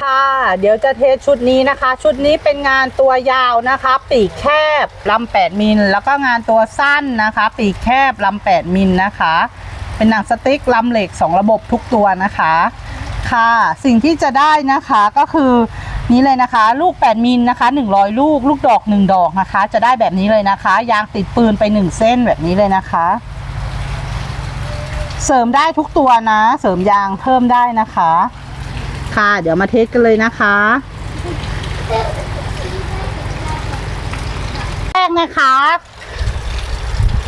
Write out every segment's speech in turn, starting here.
ค่ะ เดี๋ยวจะเทสชุดนี้นะคะ ชุดนี้เป็นงานตัวยาวนะคะ ปีกแคบลำ8มิล แล้วก็งานตัวสั้นนะคะ ปีกแคบลำ8มิลนะคะ เป็นหนังสติ๊กลำเหล็ก2ระบบทุกตัวนะคะ ค่ะ สิ่งที่จะได้นะคะก็คือนี้เลยนะคะ ลูก 8 มิลนะคะ 100 ลูก ลูกดอก 1 ดอกนะคะ จะได้แบบนี้เลยนะคะ ยางติดปืนไป 1 เส้นแบบนี้เลยนะคะ เสริมได้ทุกตัวนะ เสริมยางเพิ่มได้นะคะ ค่ะ เดี๋ยวมาเทสกันเลยนะคะ แรกนะคะ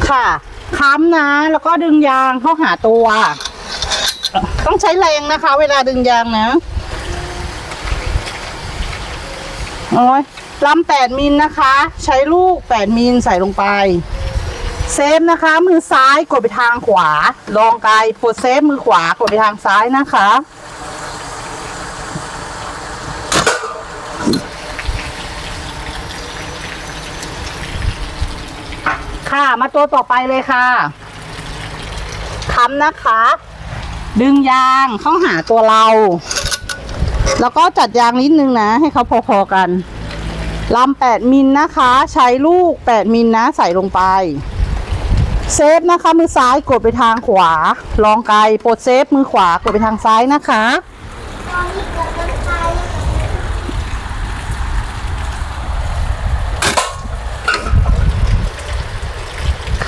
ค่ะค้ำนะ แล้วก็ดึงยางเข้าหาตัว ต้องใช้แรงนะคะ เวลาดึงยางนะโอ้ยลำแปดมิลนะคะ ใช้ลูกแปดมิลใส่ลงไป เซฟนะคะ มือซ้ายกดไปทางขวา ลองไกลกดเซฟมือขวากดไปทางซ้ายนะคะ มาตัวต่อไปเลยค่ะค้ำนะคะ ดึงยางเข้าหาตัวเรา แล้วก็จัดยางนิดนึงนะ ให้เขาพอๆกันลำแปดมิลนะคะ ใช้ลูกแปดมิลนะใส่ลงไป เซฟนะคะ มือซ้ายกดไปทางขวา ลองไกลปลดเซฟมือขวากดไปทางซ้ายนะคะ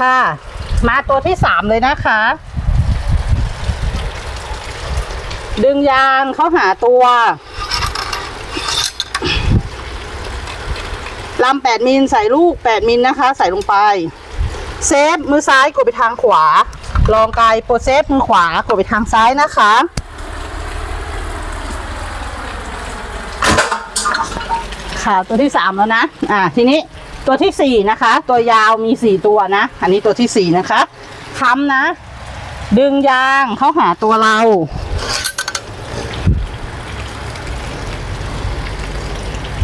ค่ะ มาตัวที่สามเลยนะคะ ดึงยางเข้าหาตัวลำแปดมิลใส่ลูกแปดมิลนะคะ ใส่ลงไป เซฟมือซ้ายกดไปทางขวา ลองไกลโปรเซฟมือขวากดไปทางซ้ายนะคะ ค่ะตัวที่สามแล้วนะ อ่าทีนี้ ตัวที่สี่นะคะ ตัวยาวมีสี่ตัวนะ อันนี้ตัวที่สี่นะคะค้ำนะ ดึงยางเข้าหาตัวเรา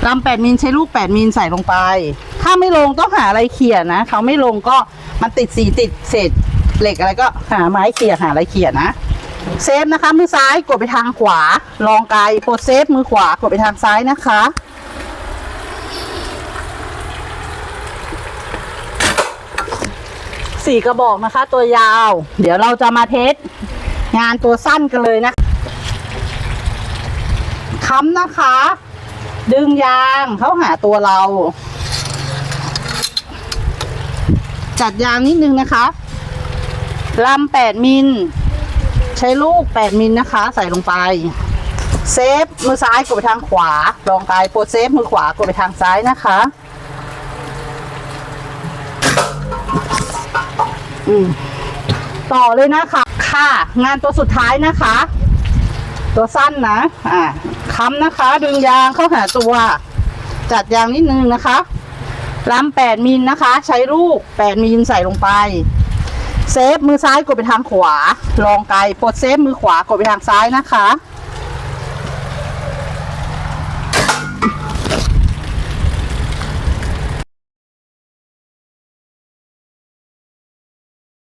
ลำแปดมิลใช้ลูกแปดมิลใส่ลงไป ถ้าไม่ลงต้องหาอะไรเขี่ยนะเขาไม่ลงก็มันติดสีติดเศษเหล็กอะไรก็หาไม้เขี่ยหาอะไรเขี่ยนะ เซฟนะคะมือซ้ายกดไปทางขวา ลองไกลโปรเซฟมือขวากดไปทางซ้ายนะคะ สี่กระบอกนะคะ ตัวยาว เดี๋ยวเราจะมาเทสงานตัวสั้นกันเลยนะค้ำนะคะ ดึงยางเข้าหาตัวเรา จัดยางนิดนึงนะคะลำแปดมิล ใช้ลูกแปดมิลนะคะ ใส่ลงไป เซฟมือซ้ายกดไปทางขวา ลองไกลโปรเซฟมือขวากดไปทางซ้ายนะคะ อืมต่อเลยนะคะ ค่ะ งานตัวสุดท้ายนะคะ ตัวสั้นนะ อ่าค้ำนะคะ ดึงยางเข้าหาตัว จัดยางนิดนึงนะคะลำแปดมิลนะคะ ใช้ลูกแปดมิลใส่ลงไป เซฟมือซ้ายกดไปทางขวา ลองไกลปลดเซฟมือขวากดไปทางซ้ายนะคะ